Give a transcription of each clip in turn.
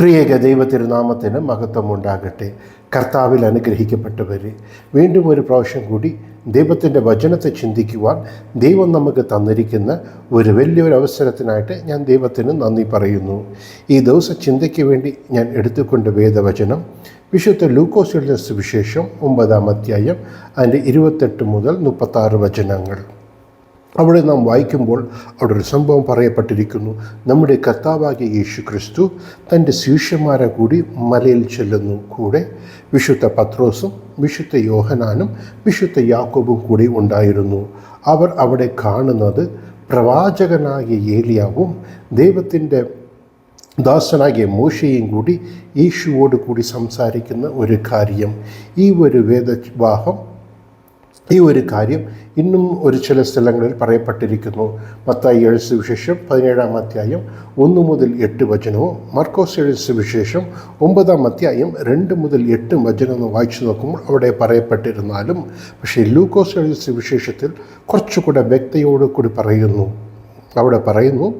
ത്രിയേക ദൈവത്തിരുനാമത്തിന് മഹത്വം ഉണ്ടാകട്ടെ കർത്താവിൽ അനുഗ്രഹിക്കപ്പെട്ടവരെ വീണ്ടും ഒരു പ്രാവശ്യം കൂടി ദൈവത്തിന്റെ വചനത്തെ ചിന്തിക്കുവാൻ ദൈവം നമുക്ക് തന്നിരിക്കുന്ന ഒരു വലിയൊരു അവസരത്തിനായിട്ട് ഞാൻ ദൈവത്തിന് നന്ദി പറയുന്നു. ഈ ദിവസ ചിന്തയ്ക്ക് വേണ്ടി ഞാൻ എടുത്തുകൊണ്ട് വേദവചനം വിശുദ്ധ ലൂക്കോസിയുടെ സുവിശേഷം ഒമ്പതാം അധ്യായം അതിന്റെ ഇരുപത്തെട്ട് മുതൽ മുപ്പത്താറ് വചനങ്ങൾ. അവിടെ നാം വായിക്കുമ്പോൾ അവിടെ ഒരു സംഭവം പറയപ്പെട്ടിരിക്കുന്നു. നമ്മുടെ കർത്താവാകിയ യേശു ക്രിസ്തു തന്റെ ശിഷ്യന്മാരെ കൂടി മലയിൽ ചെല്ലുന്നു. കൂടെ വിശുദ്ധ പത്രോസും വിശുദ്ധ യോഹനാനും വിശുദ്ധ യാക്കോബും കൂടി ഉണ്ടായിരുന്നു. അവർ അവിടെ കാണുന്നത് പ്രവാചകനായ ഏലിയാവും ദൈവത്തിന്റെ ദാസനാകിയ മോശയും കൂടി യേശുവോട് കൂടി സംസാരിക്കുന്ന ഒരു കാര്യം. ഈ ഒരു വേദവാഹം ഈ ഒരു കാര്യം ഇന്നും ഒരു ചില സ്ഥലങ്ങളിൽ പറയപ്പെട്ടിരിക്കുന്നു. മത്തായി എഴുത്ത് സുവിശേഷം പതിനേഴാം അധ്യായം ഒന്ന് മുതൽ എട്ട് വചനവും മർക്കോസ് എഴുത്ത് സുവിശേഷം ഒമ്പതാം അധ്യായം രണ്ട് മുതൽ എട്ട് വചനം വായിച്ചു നോക്കുമ്പോൾ അവിടെ പറയപ്പെട്ടിരുന്നാലും പക്ഷേ ലൂക്കോസ് എഴുത്ത് സുവിശേഷത്തിൽ കുറച്ചുകൂടെ വ്യക്തയോട് കൂടി പറയുന്നു. അവിടെ പറയുന്നു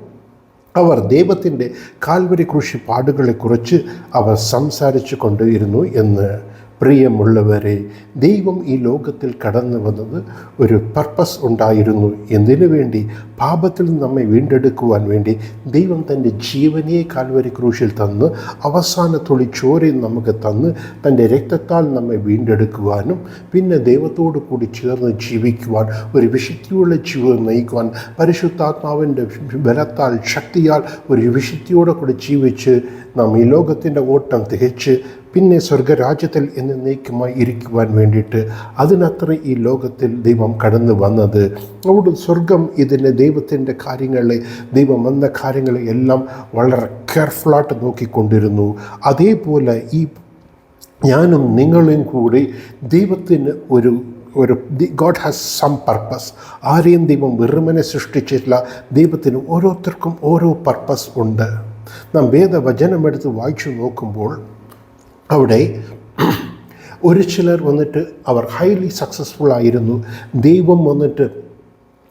അവർ ദൈവത്തിന്റെ കാൽവരി കൃഷി പാടുകളെക്കുറിച്ച് അവർ സംസാരിച്ചു കൊണ്ടിരുന്നു എന്ന്. പ്രിയമുള്ളവരെ ദൈവം ഈ ലോകത്തിൽ കടന്നു വന്നത് ഒരു പർപ്പസ് ഉണ്ടായിരുന്നു എന്തിനു വേണ്ടി പാപത്തിൽ നിന്ന് നമ്മെ വീണ്ടെടുക്കുവാൻ വേണ്ടി ദൈവം തന്റെ ജീവനെ കാൽവരി ക്രൂശിൽ തന്ന് അവസാന തുളി ചോരയും നമുക്ക് തന്ന് തന്റെ രക്തത്താൽ നമ്മെ വീണ്ടെടുക്കുവാനും പിന്നെ ദൈവത്തോട് കൂടി ചേർന്ന് ജീവിക്കുവാൻ ഒരു വിശുദ്ധിയുള്ള ജീവിതം നയിക്കുവാൻ പരിശുദ്ധാത്മാവിന്റെ ബലത്താൽ ശക്തിയാൽ ഒരു വിശുദ്ധിയോടെ കൂടി ജീവിച്ച് നാം ഈ ലോകത്തിന്റെ ഓട്ടം തികച്ച് പിന്നെ സ്വർഗരാജ്യത്തിൽ എന്നേക്കുമായി ഇരിക്കുവാൻ വേണ്ടിയിട്ട് അതിനത്ര ഈ ലോകത്തിൽ ദൈവം കടന്നു വന്നത്. അവിടെ സ്വർഗം ഇതിന്റെ ദൈവത്തിന്റെ കാര്യങ്ങളെ ദൈവം വന്ന കാര്യങ്ങളെ എല്ലാം വളരെ കെയർഫുള്ളായിട്ട് നോക്കിക്കൊണ്ടിരുന്നു. അതേപോലെ ഈ ഞാനും നിങ്ങളും കൂടി ദൈവത്തിന് ഒരു ഒരു ഗോഡ് ഹാസ് സം പർപ്പസ് ആരെയും ദൈവം വെറുമനെ സൃഷ്ടിച്ചിട്ടില്ല. ദൈവത്തിന് ഓരോരുത്തർക്കും ഓരോ പർപ്പസ് ഉണ്ട്. നാം വേദവചനമെടുത്ത് വായിച്ചു നോക്കുമ്പോൾ അവിടെ ഒരു ചിലർ വന്നിട്ട് അവർ ഹൈലി സക്സസ്ഫുൾ ആയിരുന്നു. ദൈവം വന്നിട്ട്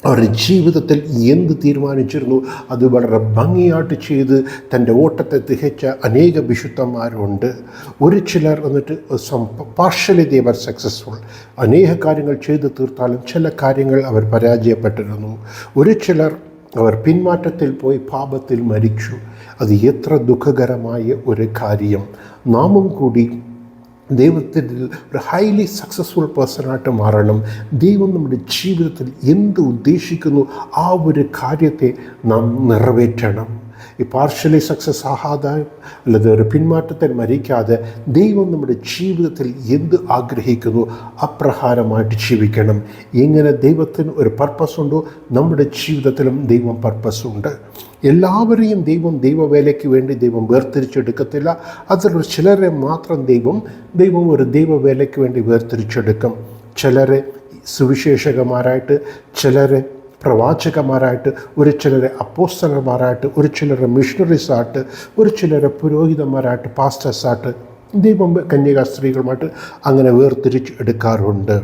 അവരുടെ ജീവിതത്തിൽ എന്ത് തീരുമാനിച്ചിരുന്നു? അത് വളരെ ഭംഗിയായിട്ട് ചെയ്ത് തന്റെ ഓട്ടത്തെ തികച്ച അനേക വിശുദ്ധന്മാരുണ്ട്. ഒരു ചിലർ വന്നിട്ട് പാർഷ്യലി ദേവർ സക്സസ്ഫുൾ അനേക കാര്യങ്ങൾ ചെയ്തു തീർത്താലും ചില കാര്യങ്ങൾ അവർ പരാജയപ്പെട്ടിരുന്നു. ഒരു ചിലർ അവർ പിന്മാറ്റത്തിൽ പോയി പാപത്തിൽ മരിച്ചു. അത് എത്ര ദുഃഖകരമായ ഒരു കാര്യം. നാമും കൂടി ദൈവത്തിൽ ഒരു ഹൈലി സക്സസ്ഫുൾ പേഴ്സണായിട്ട് മാറണം. ദൈവം നമ്മുടെ ജീവിതത്തിൽ എന്ത് ഉദ്ദേശിക്കുന്നു ആ ഒരു കാര്യത്തെ നാം നിറവേറ്റണം. ഈ പാർഷ്യലി സക്സസ് ആകാതെ അല്ലാതെ ഒരു പിന്മാറ്റത്തെ മരിക്കാതെ ദൈവം നമ്മുടെ ജീവിതത്തിൽ എന്ത് ആഗ്രഹിക്കുന്നു അപ്രകാരമായിട്ട് ജീവിക്കണം. ഇങ്ങനെ ദൈവത്തിന് ഒരു പർപ്പസ് ഉണ്ടോ? നമ്മുടെ ജീവിതത്തിലും ദൈവം പർപ്പസ് ഉണ്ട്. എല്ലാവരെയും ദൈവം ദൈവവേലയ്ക്ക് വേണ്ടി ദൈവം വേർതിരിച്ചെടുക്കത്തില്ല. അതിലൊരു ചിലരെ മാത്രം ദൈവം ദൈവം ഒരു ദൈവവേലയ്ക്ക് വേണ്ടി വേർതിരിച്ചെടുക്കും. ചിലരെ സുവിശേഷകന്മാരായിട്ട് ചിലരെ പ്രവാചകന്മാരായിട്ട് ഒരു ചിലരെ അപ്പോസ്റ്റലർമാരായിട്ട് ഒരു ചിലരെ മിഷണറീസായിട്ട് ഒരു ചിലരെ പുരോഹിതന്മാരായിട്ട് പാസ്റ്റേഴ്സായിട്ട് ദൈവം കന്യകാ സ്ത്രീകളുമായിട്ട് അങ്ങനെ വേർതിരിച്ച് എടുക്കാറുണ്ട്.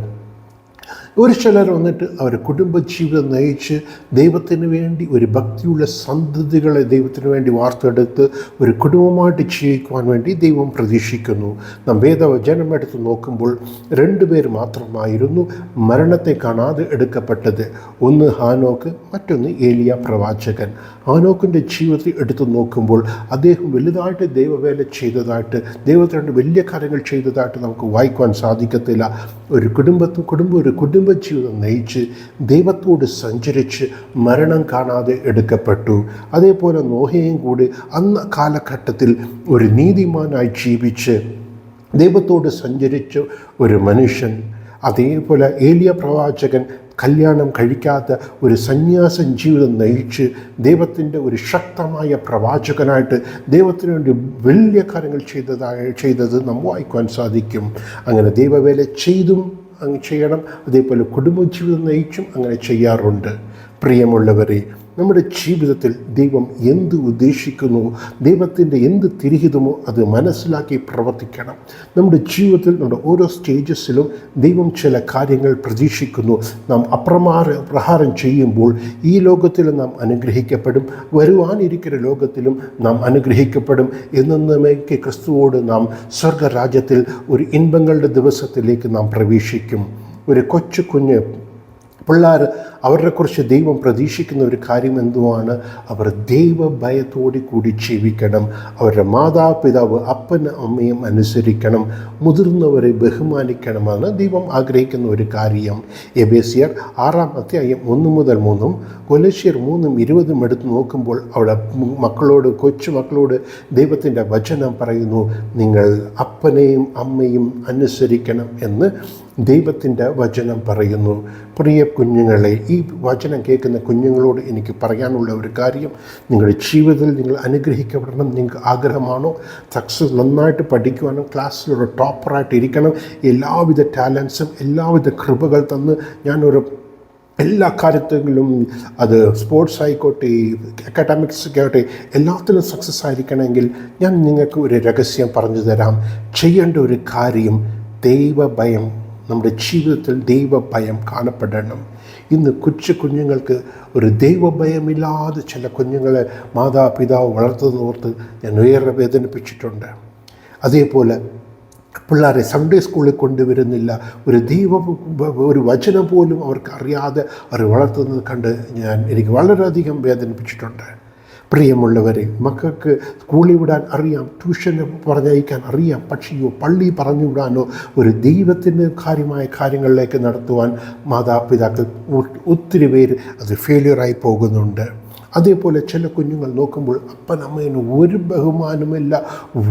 ഒരു ചിലർ വന്നിട്ട് അവർ കുടുംബജീവിതം നയിച്ച് ദൈവത്തിന് വേണ്ടി ഒരു ഭക്തിയുള്ള സന്തതികളെ ദൈവത്തിന് വേണ്ടി വാർത്തെടുത്ത് ഒരു കുടുംബമായിട്ട് ജീവിക്കുവാൻ വേണ്ടി ദൈവം പ്രതീക്ഷിക്കുന്നു. നാം വേദവചനം എടുത്ത് നോക്കുമ്പോൾ രണ്ടുപേർ മാത്രമായിരുന്നു മരണത്തെ കാണാതെ എടുക്കപ്പെട്ടത്. ഒന്ന് ഹാനോക്ക് മറ്റൊന്ന് ഏലിയ പ്രവാചകൻ. ഹാനോക്കിന്റെ ജീവിതത്തിൽ എടുത്തു നോക്കുമ്പോൾ അദ്ദേഹം വലുതായിട്ട് ദൈവവേല ചെയ്തതായിട്ട് ദൈവത്തിനുണ്ട് വലിയ കാര്യങ്ങൾ ചെയ്തതായിട്ട് നമുക്ക് വായിക്കുവാൻ സാധിക്കത്തില്ല. ഒരു കുടുംബത്തിൽ കുടുംബം ഒരു കുടുംബ കുടുംബജീവിതം നയിച്ച് ദൈവത്തോട് സഞ്ചരിച്ച് മരണം കാണാതെ എടുക്കപ്പെട്ടു. അതേപോലെ നോഹയും കൂടി അന്ന് കാലഘട്ടത്തിൽ ഒരു നീതിമാനായി ജീവിച്ച് ദൈവത്തോട് സഞ്ചരിച്ച ഒരു മനുഷ്യൻ. അതേപോലെ ഏലിയ പ്രവാചകൻ കല്യാണം കഴിക്കാത്ത ഒരു സന്യാസ ജീവിതം നയിച്ച് ദൈവത്തിന്റെ ഒരു ശക്തമായ പ്രവാചകനായിട്ട് ദൈവത്തിന് വേണ്ടി വലിയ കാര്യങ്ങൾ ചെയ്തതായി ചെയ്തത് നാം വായിക്കുവാൻ സാധിക്കും. അങ്ങനെ ദൈവവേല ചെയ്തും ചെയ്യണം. അതേപോലെ കുടുംബജീവിതം നയിച്ചും അങ്ങനെ ചെയ്യാറുണ്ട്. പ്രിയമുള്ളവരെ നമ്മുടെ ജീവിതത്തിൽ ദൈവം എന്ത് ഉദ്ദേശിക്കുന്നു ദൈവത്തിന്റെ എന്ത് തിരിഹിതമോ അത് മനസ്സിലാക്കി പ്രവർത്തിക്കണം. നമ്മുടെ ജീവിതത്തിൽ നമ്മുടെ ഓരോ സ്റ്റേജസിലും ദൈവം ചില കാര്യങ്ങൾ പ്രതീക്ഷിക്കുന്നു. നാം അപ്രമാര പ്രഹാരം ചെയ്യുമ്പോൾ ഈ ലോകത്തിൽ നാം അനുഗ്രഹിക്കപ്പെടും വരുവാനിരിക്കുന്ന ലോകത്തിലും നാം അനുഗ്രഹിക്കപ്പെടും എന്നേക്ക് ക്രിസ്തുവോട് നാം സ്വർഗരാജ്യത്തിൽ ഒരു ഇൻപങ്ങളുടെ ദിവസത്തിലേക്ക് നാം പ്രവേശിക്കും. ഒരു കൊച്ചു കുഞ്ഞ് പിള്ളേർ അവരെക്കുറിച്ച് ദൈവം പ്രതീക്ഷിക്കുന്ന ഒരു കാര്യം എന്തുവാണ്? അവർ ദൈവഭയത്തോടു കൂടി ജീവിക്കണം. അവരുടെ മാതാപിതാവ് അപ്പനും അമ്മയും അനുസരിക്കണം. മുതിർന്നവരെ ബഹുമാനിക്കണമെന്ന് ദൈവം ആഗ്രഹിക്കുന്ന ഒരു കാര്യം. എബേസിയർ ആറാം അധ്യായം ഒന്ന് മുതൽ മൂന്നും കൊലശ്ശിയർ മൂന്നും ഇരുപതും എടുത്ത് നോക്കുമ്പോൾ അവിടെ മക്കളോട് കൊച്ചു മക്കളോട് ദൈവത്തിന്റെ വചനം പറയുന്നു നിങ്ങൾ അപ്പനെയും അമ്മയും അനുസരിക്കണം എന്ന് ദൈവത്തിന്റെ വചനം പറയുന്നു. പ്രിയ കുഞ്ഞുങ്ങളെ ഈ വചനം കേൾക്കുന്ന കുഞ്ഞുങ്ങളോട് എനിക്ക് പറയാനുള്ള ഒരു കാര്യം നിങ്ങളുടെ ജീവിതത്തിൽ നിങ്ങൾ അനുഗ്രഹിക്കപ്പെടണം നിങ്ങൾക്ക് ആഗ്രഹമാണോ സക്സസ് നന്നായിട്ട് പഠിക്കുവാനും ക്ലാസ്സിലൊരു ടോപ്പറായിട്ട് ഇരിക്കണം എല്ലാവിധ ടാലൻസും എല്ലാവിധ കൃപകൾ തന്ന് ഞാനൊരു എല്ലാ കാര്യത്തിലും അത് സ്പോർട്സ് ആയിക്കോട്ടെ അക്കാഡമിക്സ് ആയിക്കോട്ടെ എല്ലാത്തിലും സക്സസ് ആയിരിക്കണമെങ്കിൽ ഞാൻ നിങ്ങൾക്ക് ഒരു രഹസ്യം പറഞ്ഞു തരാം. ചെയ്യേണ്ട ഒരു കാര്യം ദൈവഭയം നമ്മുടെ ജീവിതത്തിൽ ദൈവഭയം കാണപ്പെടണം. ഇന്ന് കൊച്ചു കുഞ്ഞുങ്ങൾക്ക് ഒരു ദൈവഭയമില്ലാതെ ചില കുഞ്ഞുങ്ങളെ മാതാപിതാവ് വളർത്തുന്നോർത്ത് ഞാൻ ഏറെ വേദനിപ്പിച്ചിട്ടുണ്ട്. അതേപോലെ പിള്ളേരെ സൺഡേ സ്കൂളിൽ കൊണ്ടുവരുന്നില്ല ഒരു ദൈവ ഒരു വചനം പോലും അവർക്ക് അറിയാതെ അവർ വളർത്തുന്നത് കണ്ട് ഞാൻ എനിക്ക് വളരെയധികം വേദനിപ്പിച്ചിട്ടുണ്ട്. പ്രിയമുള്ളവരെ മക്കൾക്ക് സ്കൂളിൽ വിടാൻ അറിയാം ട്യൂഷൻ പറഞ്ഞയക്കാൻ അറിയാം പക്ഷെയോ പള്ളി പറഞ്ഞു വിടാനോ ഒരു ദൈവത്തിന് കാര്യമായ കാര്യങ്ങളിലേക്ക് നടത്തുവാൻ മാതാപിതാക്കൾ ഒത്തിരി പേര് അത് ഫെയിലിയറായി പോകുന്നുണ്ട്. അതേപോലെ ചില കുഞ്ഞുങ്ങൾ നോക്കുമ്പോൾ അപ്പൻ അമ്മേന് ഒരു ബഹുമാനമില്ല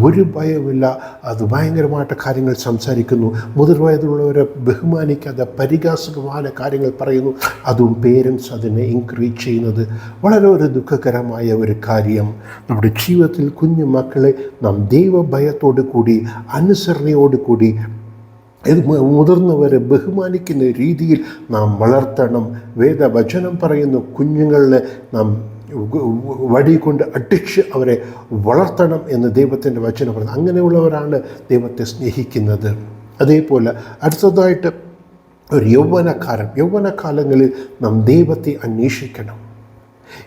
ഒരു ഭയമില്ല അത് ഭയങ്കരമായിട്ട് കാര്യങ്ങൾ സംസാരിക്കുന്നു. മുതിർവയതുള്ളവരെ ബഹുമാനിക്കാതെ പരിഹാസകമായ കാര്യങ്ങൾ പറയുന്നു. അതും പേരൻസ് അതിനെ എൻകറേജ് ചെയ്യുന്നത് വളരെ ഒരു ദുഃഖകരമായ ഒരു കാര്യം. നമ്മുടെ ജീവിതത്തിൽ കുഞ്ഞു മക്കളെ നാം ദൈവഭയത്തോടു കൂടി അനുസരണയോടു കൂടി ഇത് മുതിർന്നവരെ ബഹുമാനിക്കുന്ന രീതിയിൽ നാം വളർത്തണം. വേദവചനം പറയുന്ന കുഞ്ഞുങ്ങളെ നാം വടി കൊണ്ട് അടിച്ച് അവരെ വളർത്തണം എന്ന് ദൈവത്തിന്റെ വചനം പറയുന്നത് അങ്ങനെയുള്ളവരാണ് ദൈവത്തെ സ്നേഹിക്കുന്നത്. അതേപോലെ അടുത്തതായിട്ട് ഒരു യൗവനക്കാലം യൗവനകാലങ്ങളിൽ നാം ദൈവത്തെ അന്വേഷിക്കണം.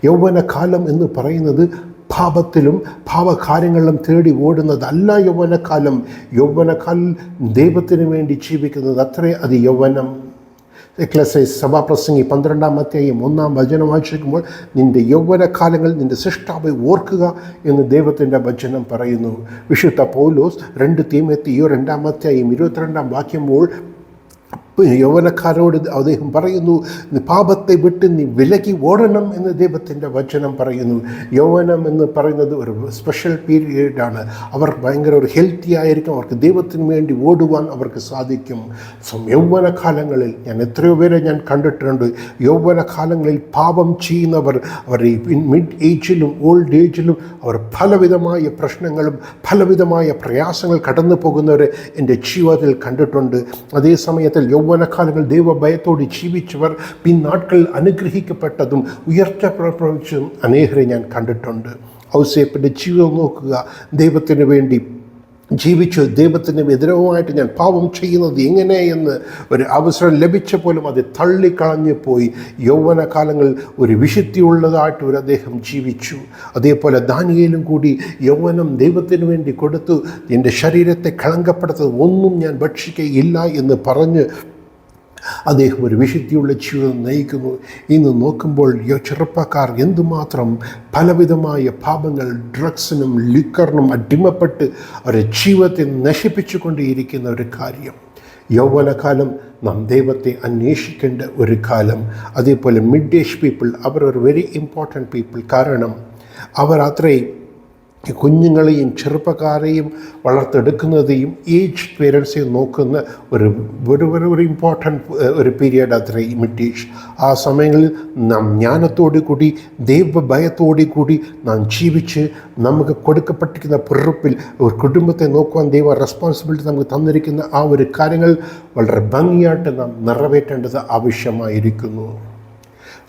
യൗവനകാലം എന്ന് പറയുന്നത് പാപത്തിലും ഭാവകാര്യങ്ങളിലും തേടി ഓടുന്നതല്ല യൗവനകാലം. യൗവനകാലം ദൈവത്തിന് വേണ്ടി ജീവിക്കുന്നത്. അത്രേ അത് യൗവനം. എക്ലസൈസ് സഭാപ്രസംഗി പന്ത്രണ്ടാം അധ്യായം ഒന്നാം വചനം വായിച്ചിരിക്കുമ്പോൾ നിന്റെ യൗവനകാലങ്ങൾ നിന്റെ സൃഷ്ടാവെ ഓർക്കുക എന്ന് ദൈവത്തിന്റെ വചനം പറയുന്നു. വിശുദ്ധ പൗലോസ് രണ്ട് തീമെത്തിയോ രണ്ടാം അധ്യായം ഇരുപത്തിരണ്ടാം വാക്യമ്പോൾ യൗവനക്കാരോട് അദ്ദേഹം പറയുന്നു പാപത്തെ വിട്ട് നീ വിലകി ഓടണം എന്ന് ദൈവത്തിന്റെ വചനം പറയുന്നു. യൗവനം എന്ന് പറയുന്നത് ഒരു സ്പെഷ്യൽ പീരീഡാണ് അവർ ഭയങ്കര ഒരു ഹെൽത്തി ആയിരിക്കും. അവർക്ക് ദൈവത്തിന് വേണ്ടി ഓടുവാൻ അവർക്ക് സാധിക്കും. യൗവനകാലങ്ങളിൽ ഞാൻ എത്രയോ പേരെ ഞാൻ കണ്ടിട്ടുണ്ട്. യൗവനകാലങ്ങളിൽ പാപം ചെയ്യുന്നവർ അവർ ഈ മിഡ് ഏജിലും ഓൾഡ് ഏജിലും അവർ പലവിധമായ പ്രശ്നങ്ങളും പലവിധമായ പ്രയാസങ്ങൾ കടന്നു പോകുന്നവരെ എന്റെ ജീവിതത്തിൽ കണ്ടിട്ടുണ്ട്. അതേ സമയത്തിൽ യൗവനകാലങ്ങൾ ദൈവഭയത്തോട് ജീവിച്ചവർ പിന്നാട്കളിൽ അനുഗ്രഹിക്കപ്പെട്ടതും ഉയർച്ച പ്രവർത്തിച്ചതും അനേഹരെ ഞാൻ കണ്ടിട്ടുണ്ട്. ഔസേപ്പിന്റെ ജീവിതം നോക്കുക. ദൈവത്തിന് വേണ്ടി ജീവിച്ചു ദൈവത്തിന് വിതരവുമായിട്ട് ഞാൻ പാപം ചെയ്യുന്നത് എങ്ങനെയെന്ന് ഒരു അവസരം ലഭിച്ച പോലും അത് തള്ളിക്കളഞ്ഞു പോയി. യൗവനകാലങ്ങളിൽ ഒരു വിശുദ്ധിയുള്ളതായിട്ട് ഒരു അദ്ദേഹം ജീവിച്ചു. അതേപോലെ ദാനിയേലും കൂടി യൗവനം ദൈവത്തിന് വേണ്ടി കൊടുത്തു. എന്റെ ശരീരത്തെ കളങ്കപ്പെടുത്തത് ഒന്നും ഞാൻ ഭക്ഷിക്കുകയില്ല എന്ന് പറഞ്ഞ് അദ്ദേഹം ഒരു വിശുദ്ധിയുള്ള ജീവിതം നയിക്കുന്നു. ഇന്ന് നോക്കുമ്പോൾ ചെറുപ്പക്കാർ എന്തുമാത്രം പലവിധമായ പാപങ്ങൾ ഡ്രഗ്സിനും ലിക്കറിനും അടിമപ്പെട്ട് അവരുടെ ജീവിതത്തെ നശിപ്പിച്ചു കൊണ്ടേയിരിക്കുന്ന ഒരു കാര്യം. യൗവനകാലം നാം ദൈവത്തെ അന്വേഷിക്കേണ്ട ഒരു കാലം. അതേപോലെ മിഡ് ഏജ് പീപ്പിൾ അവർ ഒരു വെരി ഇമ്പോർട്ടന്റ് പീപ്പിൾ കാരണം അവർ അത്രയും കുഞ്ഞുങ്ങളെയും ചെറുപ്പക്കാരെയും വളർത്തെടുക്കുന്നതെയും ഏജ് പേരൻസിനെയും നോക്കുന്ന ഒരു ഒരു ഒരു ഒരു ഇമ്പോർട്ടന്റ് ഒരു പീരിയഡ് അത്ര ഇമിറ്റേഷൻ ആ സമയങ്ങളിൽ നാം ജ്ഞാനത്തോടു കൂടി ദൈവഭയത്തോടു കൂടി നാം ജീവിച്ച് നമുക്ക് കൊടുക്കപ്പെട്ടിരിക്കുന്ന പിറപ്പിൽ ഒരു കുടുംബത്തെ നോക്കുവാൻ ദൈവ റെസ്പോൺസിബിലിറ്റി നമുക്ക് തന്നിരിക്കുന്ന ആ ഒരു കാര്യങ്ങൾ വളരെ ഭംഗിയായിട്ട് നാം നിറവേറ്റേണ്ടത് ആവശ്യമായിരിക്കുന്നു.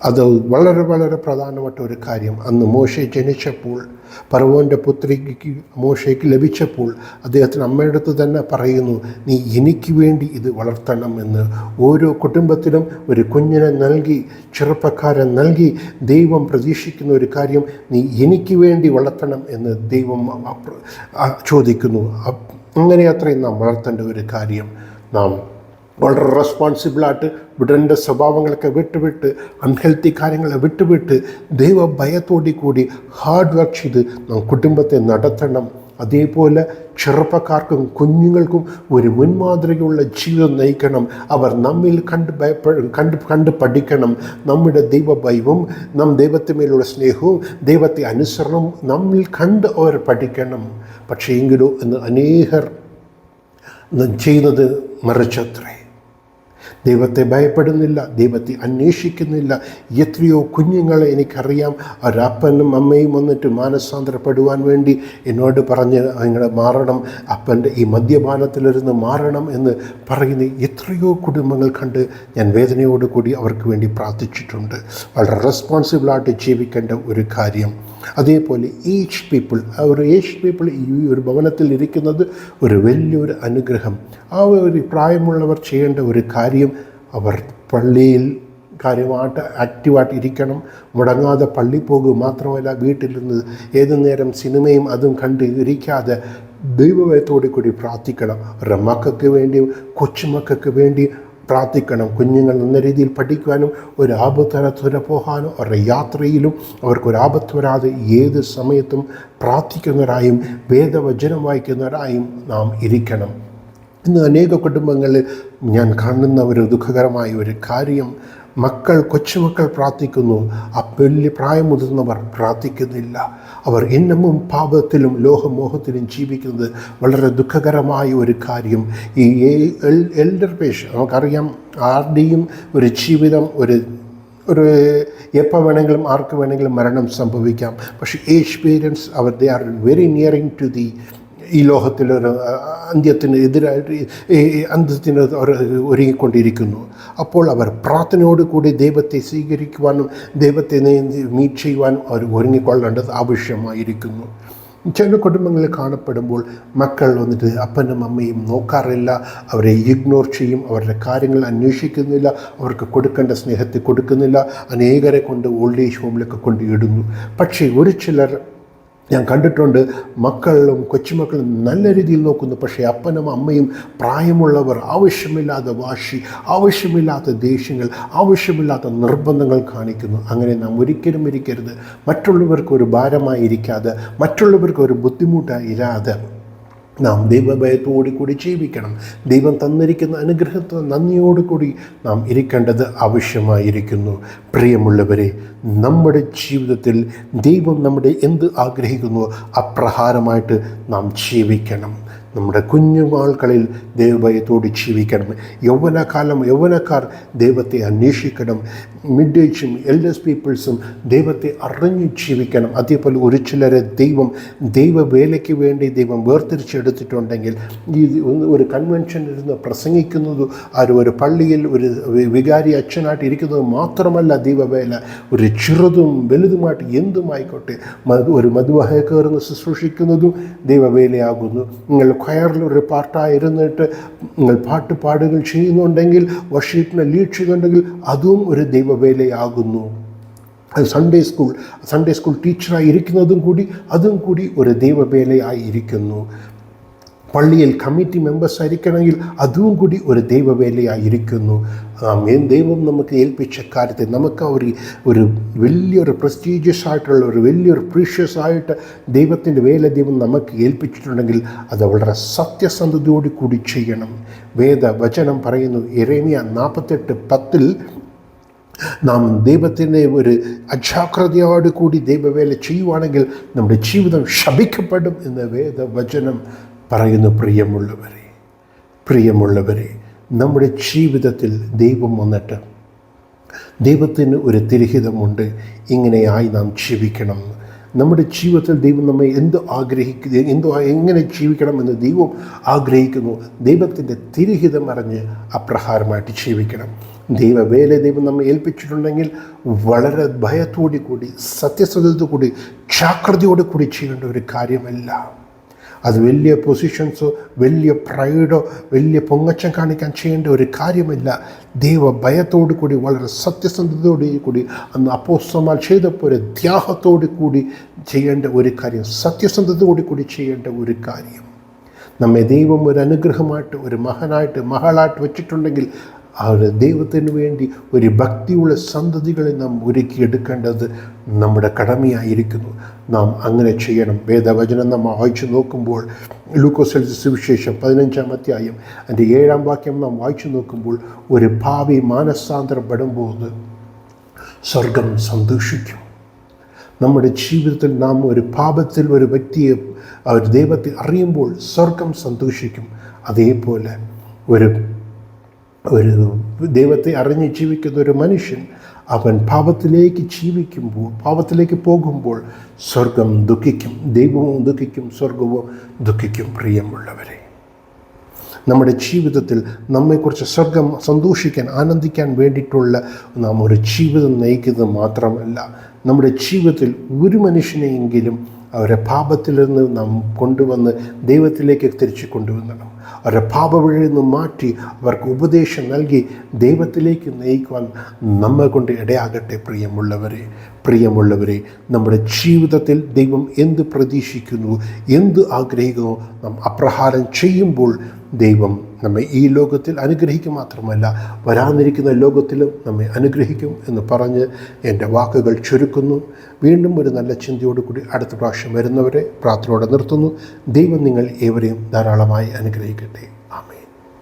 അത് വളരെ വളരെ പ്രധാനപ്പെട്ട ഒരു കാര്യം. അന്ന് മോശെ ജനിച്ചപ്പോൾ പർവോന്റെ പുത്രിക്ക് മോശയ്ക്ക് ലഭിച്ചപ്പോൾ അദ്ദേഹത്തിന് അമ്മയുടെ അടുത്ത് തന്നെ പറയുന്നു നീ എനിക്ക് വേണ്ടി ഇത് വളർത്തണം എന്ന്. ഓരോ കുടുംബത്തിലും ഒരു കുഞ്ഞിനെ നൽകി ചെറുപ്പക്കാരൻ നൽകി ദൈവം പ്രതീക്ഷിക്കുന്ന ഒരു കാര്യം നീ എനിക്ക് വേണ്ടി വളർത്തണം എന്ന് ദൈവം ചോദിക്കുന്നു. അങ്ങനെ അത്രയും നാം വളർത്തേണ്ട ഒരു കാര്യം. നാം വളരെ റെസ്പോൺസിബിളായിട്ട് വിടേണ്ട സ്വഭാവങ്ങളൊക്കെ വിട്ടുവിട്ട് അൺഹെൽത്തി കാര്യങ്ങളെ വിട്ടുവിട്ട് ദൈവ ഭയത്തോടി കൂടി ഹാർഡ് വർക്ക് ചെയ്ത് നാം കുടുംബത്തെ നടത്തണം. അതേപോലെ ചെറുപ്പക്കാർക്കും കുഞ്ഞുങ്ങൾക്കും ഒരു മുൻമാതൃകയുള്ള ജീവിതം നയിക്കണം. അവർ നമ്മിൽ കണ്ട് കണ്ട് കണ്ട് പഠിക്കണം. നമ്മുടെ ദൈവഭയവും നാം ദൈവത്തിന്മേലുള്ള സ്നേഹവും ദൈവത്തെ അനുസരണവും നമ്മിൽ കണ്ട് അവർ പഠിക്കണം. പക്ഷേ എങ്കിലോ എന്ന് അനേകർ ചെയ്യുന്നത് മറിച്ചത്രേ ദൈവത്തെ ഭയപ്പെടുന്നില്ല ദൈവത്തെ അന്വേഷിക്കുന്നില്ല. എത്രയോ കുഞ്ഞുങ്ങളെ എനിക്കറിയാം. ഒരപ്പനും അമ്മയും വന്നിട്ട് മാനസാന്തരപ്പെടുവാൻ വേണ്ടി എന്നോട് പറഞ്ഞ് നിങ്ങൾ മാറണം. അപ്പന്റെ ഈ മദ്യപാനത്തിലിരുന്ന് മാറണം എന്ന് പറയുന്ന എത്രയോ കുടുംബങ്ങൾ കണ്ട് ഞാൻ വേദനയോടുകൂടി അവർക്ക് വേണ്ടി പ്രാർത്ഥിച്ചിട്ടുണ്ട്. വളരെ റെസ്പോൺസിബിളായിട്ട് ജീവിക്കേണ്ട ഒരു കാര്യം. അതേപോലെ ഏജ് പീപ്പിൾ ഒരു ഏജ് പീപ്പിൾ ഈ ഒരു ഭവനത്തിൽ ഇരിക്കുന്നത് ഒരു വലിയൊരു അനുഗ്രഹം. ആ ഒരു പ്രായമുള്ളവർ ചെയ്യേണ്ട ഒരു കാര്യം അവർ പള്ളിയിൽ കാര്യമായിട്ട് ആക്റ്റീവായിട്ട് ഇരിക്കണം. മുടങ്ങാതെ പള്ളി പോകുക മാത്രമല്ല വീട്ടിലിരുന്ന് ഏതു നേരം സിനിമയും അതും കണ്ട് ഇരിക്കാതെ ദൈവവയത്തോടു കൂടി പ്രാർത്ഥിക്കണം. ഒരു മക്കൾക്ക് വേണ്ടിയും കൊച്ചുമക്കൾക്ക് വേണ്ടി പ്രാർത്ഥിക്കണം. കുഞ്ഞുങ്ങൾ നല്ല രീതിയിൽ പഠിക്കുവാനും ഒരു ആപത്തരത്തുര പോകാനും അവരുടെ യാത്രയിലും അവർക്കൊരു ആപത്ത് വരാതെ ഏത് സമയത്തും പ്രാർത്ഥിക്കുന്നവരായും വേദവചനം വായിക്കുന്നവരായും നാം ഇരിക്കണം. ഇന്ന് അനേക കുടുംബങ്ങളിൽ ഞാൻ കാണുന്ന ഒരു ദുഃഖകരമായ ഒരു കാര്യം മക്കൾ കൊച്ചുമക്കൾ പ്രാർത്ഥിക്കുന്നു. ആ വലിയ പ്രായം മുതിർന്നവർ പ്രാർത്ഥിക്കുന്നില്ല. അവർ ഇന്നമും പാപത്തിലും ലോഹമോഹത്തിലും ജീവിക്കുന്നത് വളരെ ദുഃഖകരമായ ഒരു കാര്യം. ഈ എൽഡർ പേഷ്യൻ നമുക്കറിയാം ആരുടെയും ഒരു ജീവിതം ഒരു ഒരു എപ്പോൾ വേണമെങ്കിലും ആർക്ക് വേണമെങ്കിലും മരണം സംഭവിക്കാം. പക്ഷേ age parents our they are very nearing to the ഈ ലോകത്തിലൊരു അന്ത്യത്തിന് എതിരായിട്ട് അന്ത്യത്തിന് അവർ ഒരുങ്ങിക്കൊണ്ടിരിക്കുന്നു. അപ്പോൾ അവർ പ്രാർത്ഥനയോട് കൂടി ദൈവത്തെ സ്വീകരിക്കുവാനും ദൈവത്തെ മീറ്റ് ചെയ്യുവാനും അവർ ഒരുങ്ങിക്കൊള്ളേണ്ടത് ആവശ്യമായിരിക്കുന്നു. ചില കുടുംബങ്ങളിൽ കാണപ്പെടുമ്പോൾ മക്കൾ വന്നിട്ട് അപ്പനും അമ്മയും നോക്കാറില്ല അവരെ ഇഗ്നോർ ചെയ്യും അവരുടെ കാര്യങ്ങൾ അന്വേഷിക്കുന്നില്ല അവർക്ക് കൊടുക്കേണ്ട സ്നേഹത്തെ കൊടുക്കുന്നില്ല അനേകരെ കൊണ്ട് ഓൾഡ് ഏജ് ഹോമിലൊക്കെ കൊണ്ട് ഇടുന്നു പക്ഷേ ഒരു ചിലർ ഞാൻ കണ്ടിട്ടുണ്ട് മക്കളും കൊച്ചുമക്കളും നല്ല രീതിയിൽ നോക്കുന്നു. പക്ഷേ അപ്പനും അമ്മയും പ്രായമുള്ളവർ ആവശ്യമില്ലാത്ത വാശി ആവശ്യമില്ലാത്ത ദേഷ്യങ്ങൾ ആവശ്യമില്ലാത്ത നിർബന്ധങ്ങൾ കാണിക്കുന്നു. അങ്ങനെ നാം ഒരിക്കലും ഇരിക്കരുത്. മറ്റുള്ളവർക്ക് ഒരു ഭാരമായിരിക്കാതെ മറ്റുള്ളവർക്ക് ഒരു ബുദ്ധിമുട്ടായി ഇരാതെ നാം ദൈവഭയത്തോടു കൂടി ജീവിക്കണം. ദൈവം തന്നിരിക്കുന്ന അനുഗ്രഹത്തെ നന്ദിയോടുകൂടി നാം ഇരിക്കേണ്ടത് ആവശ്യമായിരിക്കുന്നു. പ്രിയമുള്ളവരെ നമ്മുടെ ജീവിതത്തിൽ ദൈവം നമ്മുടെ എന്ത് ആഗ്രഹിക്കുന്നു അപ്രഹാരമായിട്ട് നാം ജീവിക്കണം. നമ്മുടെ കുഞ്ഞുമാൾക്കളിൽ ദൈവഭയത്തോട് ജീവിക്കണം. യൗവനകാലം യൗവനക്കാർ ദൈവത്തെ അന്വേഷിക്കണം. മിഡ് ഏജും എൽഡേഴ്സ് പീപ്പിൾസും ദൈവത്തെ അറിഞ്ഞു ജീവിക്കണം. അതേപോലെ ഒരു ചിലരെ ദൈവം ദൈവവേലയ്ക്ക് വേണ്ടി ദൈവം വേർതിരിച്ചെടുത്തിട്ടുണ്ടെങ്കിൽ ഈ ഒരു കൺവെൻഷൻ ഇരുന്ന് പ്രസംഗിക്കുന്നത് ആരും ഒരു പള്ളിയിൽ ഒരു വികാരി അച്ഛനായിട്ട് ഇരിക്കുന്നത് മാത്രമല്ല ദൈവവേല. ഒരു ചെറുതും വലുതുമായിട്ട് എന്തുമായിക്കോട്ടെ ഒരു മധുവഹ കയറുന്ന ശുശ്രൂഷിക്കുന്നതും ദൈവവേലയാകുന്നു. നിങ്ങൾ ഖയറിൽ ഒരു പാർട്ടായിരുന്നിട്ട് നിങ്ങൾ പാട്ട് പാടുകൾ ചെയ്യുന്നുണ്ടെങ്കിൽ വർഷീപ്പിനെ ലീഡ് ചെയ്യുന്നുണ്ടെങ്കിൽ അതും ഒരു ദൈവവേലയാകുന്നു. സൺഡേ സ്കൂൾ സൺഡേ സ്കൂൾ ടീച്ചറായി ഇരിക്കുന്നതും കൂടി അതും കൂടി ഒരു ദൈവവേലയായി ഇരിക്കുന്നു പള്ളിയിൽ കമ്മിറ്റി മെമ്പേഴ്സ് ആയിരിക്കണമെങ്കിൽ അതും കൂടി ഒരു ദൈവവേലയായിരിക്കുന്നു. ദൈവം നമുക്ക് ഏൽപ്പിച്ച കാര്യത്തെ നമുക്ക് ഒരു ഒരു വലിയൊരു പ്രസ്റ്റീജിയസ് ആയിട്ടുള്ള ഒരു വലിയൊരു പ്രീഷ്യസ് ആയിട്ട് ദൈവത്തിന്റെ വേല ദൈവം നമുക്ക് ഏൽപ്പിച്ചിട്ടുണ്ടെങ്കിൽ അത് വളരെ സത്യസന്ധതയോട് കൂടി ചെയ്യണം. വേദവചനം പറയുന്നു എരേമിയ നാൽപ്പത്തെട്ട് പത്തിൽ നാം ദൈവത്തിന്റെ ഒരു അജാഗ്രതയോടുകൂടി ദൈവവേല ചെയ്യുവാണെങ്കിൽ നമ്മുടെ ജീവിതം ശപിക്കപ്പെടും എന്ന വേദവചനം പറയുന്നു പ്രിയമുള്ളവരെ പ്രിയമുള്ളവരെ നമ്മുടെ ജീവിതത്തിൽ ദൈവം വന്നിട്ട് ദൈവത്തിന് ഒരു തിരഹിതമുണ്ട്. ഇങ്ങനെയായി നാം ജീവിക്കണം. നമ്മുടെ ജീവിതത്തിൽ ദൈവം നമ്മെ എന്ത് ആഗ്രഹിക്കുക എന്തോ എങ്ങനെ ജീവിക്കണമെന്ന് ദൈവം ആഗ്രഹിക്കുന്നു. ദൈവത്തിന്റെ തിരഹിതം അറിഞ്ഞ് അപ്രഹാരമായിട്ട് ജീവിക്കണം. ദൈവവേല ദൈവം നമ്മെ ഏൽപ്പിച്ചിട്ടുണ്ടെങ്കിൽ വളരെ ഭയത്തോടു കൂടി സത്യസന്ധത കൂടി ജാഗ്രതയോടു കൂടി ചെയ്യേണ്ട ഒരു കാര്യമല്ല. അത് വലിയ പൊസിഷൻസോ വലിയ പ്രൈഡോ വലിയ പൊങ്ങച്ചം കാണിക്കാൻ ചെയ്യേണ്ട ഒരു കാര്യമില്ല. ദൈവ ഭയത്തോടു കൂടി വളരെ സത്യസന്ധതയോടു കൂടി അന്ന് അപ്പോസ്തമാൽ ചെയ്തപ്പോൾ ഒരു ധ്യാഹത്തോടു കൂടി ചെയ്യേണ്ട ഒരു കാര്യം സത്യസന്ധതയോടു കൂടി ചെയ്യേണ്ട ഒരു കാര്യം. നമ്മെ ദൈവം ഒരു അനുഗ്രഹമായിട്ട് ഒരു മഹനായിട്ട് മഹളായിട്ട് വെച്ചിട്ടുണ്ടെങ്കിൽ ഒരു ദൈവത്തിന് വേണ്ടി ഒരു ഭക്തിയുള്ള സന്തതികളെ നാം ഒരുക്കിയെടുക്കേണ്ടത് നമ്മുടെ കടമയായിരിക്കുന്നു. നാം അങ്ങനെ ചെയ്യണം. വേദവചനം നാം വായിച്ചു നോക്കുമ്പോൾ ലൂക്കോസൽ സുവിശേഷം പതിനഞ്ചാം അധ്യായം അതിന്റെ ഏഴാം വാക്യം നാം വായിച്ചു നോക്കുമ്പോൾ ഒരു ഭാവി മാനസാന്തരപ്പെടുമ്പോൾ സ്വർഗം സന്തോഷിക്കും. നമ്മുടെ ജീവിതത്തിൽ നാം ഒരു പാപത്തിൽ ഒരു വ്യക്തിയെ ഒരു ദൈവത്തെ അറിയുമ്പോൾ സ്വർഗം സന്തോഷിക്കും. അതേപോലെ ഒരു ഒരു ദൈവത്തെ അറിഞ്ഞ് ജീവിക്കുന്ന ഒരു മനുഷ്യൻ അവൻ പാപത്തിലേക്ക് ജീവിക്കുമ്പോൾ പാപത്തിലേക്ക് പോകുമ്പോൾ സ്വർഗം ദുഃഖിക്കും ദൈവവും ദുഃഖിക്കും സ്വർഗവും ദുഃഖിക്കും. പ്രിയമുള്ളവരെ നമ്മുടെ ജീവിതത്തിൽ നമ്മെക്കുറിച്ച് സ്വർഗം സന്തോഷിക്കാൻ ആനന്ദിക്കാൻ വേണ്ടിയിട്ടുള്ള നാം ഒരു ജീവിതം നയിക്കുന്നത് മാത്രമല്ല നമ്മുടെ ജീവിതത്തിൽ ഒരു മനുഷ്യനെയെങ്കിലും അവരെ പാപത്തിൽ നിന്ന് നാം കൊണ്ടുവന്ന് ദൈവത്തിലേക്ക് തിരിച്ചു കൊണ്ടുവരണം അവരുടെ പാപവഴിയിൽ നിന്ന് മാറ്റി അവർക്ക് ഉപദേശം നൽകി ദൈവത്തിലേക്ക് നയിക്കുവാൻ നമ്മെ കൊണ്ട് ഇടയാകട്ടെ പ്രിയമുള്ളവരെ. പ്രിയമുള്ളവരെ നമ്മുടെ ജീവിതത്തിൽ ദൈവം എന്ത് പ്രതീക്ഷിക്കുന്നു എന്ത് ആഗ്രഹിക്കുന്നു നാം അപ്രഹാരം ചെയ്യുമ്പോൾ ദൈവം നമ്മെ ഈ ലോകത്തിൽ അനുഗ്രഹിക്കും മാത്രമല്ല വരാനിരിക്കുന്ന ലോകത്തിലും നമ്മെ അനുഗ്രഹിക്കും എന്ന് പറഞ്ഞ് എന്റെ വാക്കുകൾ ചുരുക്കുന്നു. വീണ്ടും ഒരു നല്ല ചിന്തയോടുകൂടി അടുത്ത പ്രാവശ്യം വരുന്നവരെ പ്രാർത്ഥനയോടെ നിർത്തുന്നു. ദൈവം നിങ്ങൾ ഏവരെയും ധാരാളമായി അനുഗ്രഹിക്കട്ടെ.